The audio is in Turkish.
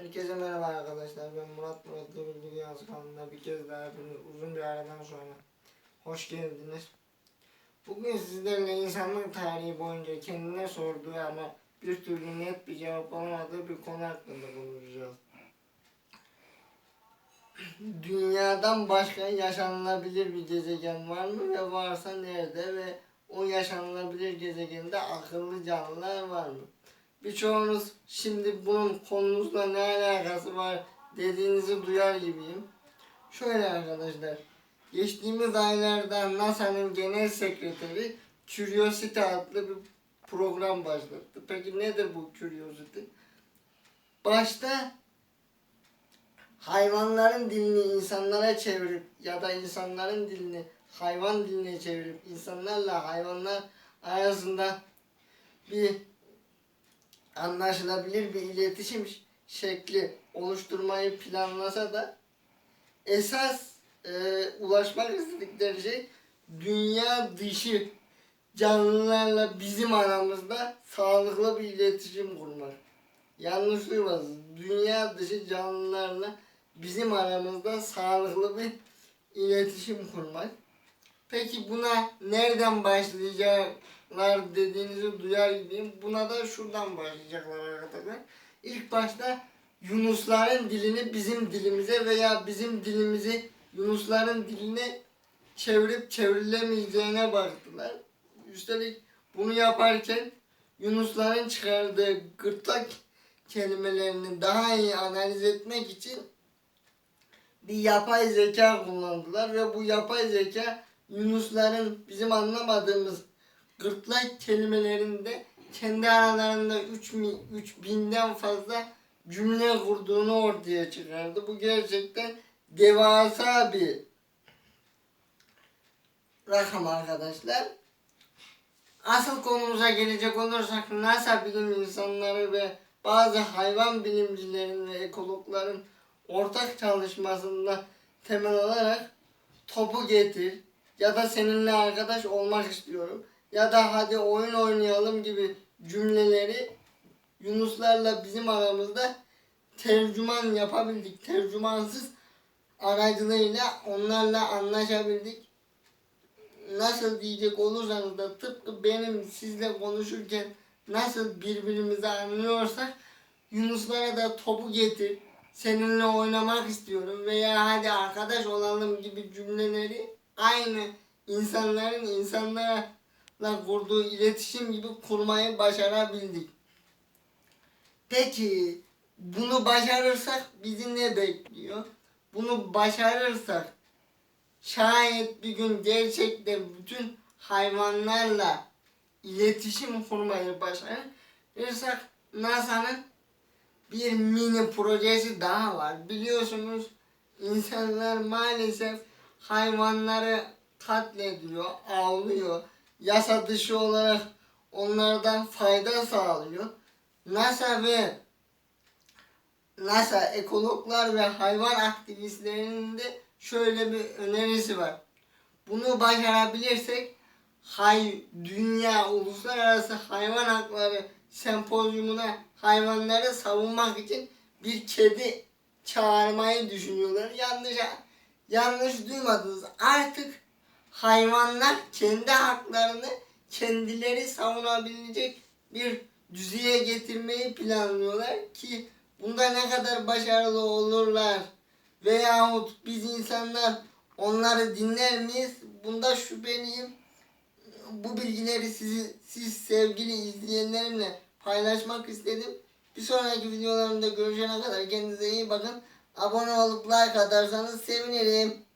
Herkese merhaba arkadaşlar. Ben Murat Murat Bilgi Dünyası kanalına bir kez daha hepiniz uzun bir aradan sonra hoş geldiniz. Bugün sizlerle insanlık tarihi boyunca kendine sorduğu ama bir türlü net bir cevap alamadığı bir konu hakkında konuşacağız. Dünyadan başka yaşanılabilir bir gezegen var mı ve varsa nerede ve o yaşanılabilir gezegende akıllı canlılar var mı? Birçoğunuz şimdi bunun konumuzla ne alakası var dediğinizi duyar gibiyim. Şöyle arkadaşlar, geçtiğimiz aylarda NASA'nın genel sekreteri Curiosity adlı bir program başlattı. Peki nedir bu Curiosity? Başta hayvanların dilini insanlara çevirip ya da insanların dilini hayvan diline çevirip insanlarla hayvanlar arasında bir anlaşılabilir bir iletişim şekli oluşturmayı planlasa da esas e, ulaşmak istedikleri şey dünya dışı canlılarla bizim aramızda sağlıklı bir iletişim kurmak. Yanlış duymasın. Dünya dışı canlılarla bizim aramızda sağlıklı bir iletişim kurmak. Peki buna nereden başlayacaklar dediğinizi duyar gibiyim. Buna da şuradan başlayacaklar arkadaşlar. İlk başta Yunusların dilini bizim dilimize veya bizim dilimizi Yunusların diline çevirip çevrilemeyeceğine baktılar. Üstelik bunu yaparken Yunusların çıkardığı gırtlak kelimelerini daha iyi analiz etmek için bir yapay zeka kullandılar ve bu yapay zeka Yunusların bizim anlamadığımız gırtlak kelimelerinde kendi aralarında 3 mi, 3000'den fazla cümle kurduğunu ortaya çıkardı. Bu gerçekten devasa bir rakam arkadaşlar. Asıl konumuza gelecek olursak NASA bilim insanları ve bazı hayvan bilimcilerin ve ekologların ortak çalışmasında temel olarak topu getir ya da seninle arkadaş olmak istiyorum ya da hadi oyun oynayalım gibi cümleleri Yunuslarla bizim aramızda tercüman yapabildik. Tercümansız aracılığıyla onlarla anlaşabildik. Nasıl diyecek olursanız da tıpkı benim sizle konuşurken nasıl birbirimizi anlıyorsak Yunuslara da topu getir. Seninle oynamak istiyorum veya hadi arkadaş olalım gibi cümleleri aynı insanların insanlarla kurduğu iletişim gibi kurmayı başarabildik. Peki bunu başarırsak bizi ne bekliyor? Bunu başarırsak şayet bir gün gerçekten bütün hayvanlarla iletişim kurmayı başarırsak NASA'nın bir mini projesi daha var. Biliyorsunuz insanlar maalesef hayvanları katlediyor, avlıyor. Yasa dışı olarak onlardan fayda sağlıyor. NASA ve NASA ekologlar ve hayvan aktivistlerinin de şöyle bir önerisi var. Bunu başarabilirsek hay dünya uluslararası hayvan hakları sempozyumuna hayvanları savunmak için bir kedi çağırmayı düşünüyorlar. Yanlış yanlış duymadınız. Artık hayvanlar kendi haklarını kendileri savunabilecek bir düzeye getirmeyi planlıyorlar ki bunda ne kadar başarılı olurlar veyahut biz insanlar onları dinler miyiz? Bunda şüpheliyim. Bu bilgileri sizi, siz sevgili izleyenlerimle paylaşmak istedim. Bir sonraki videolarımda görüşene kadar kendinize iyi bakın. Abone olup like atarsanız sevinirim.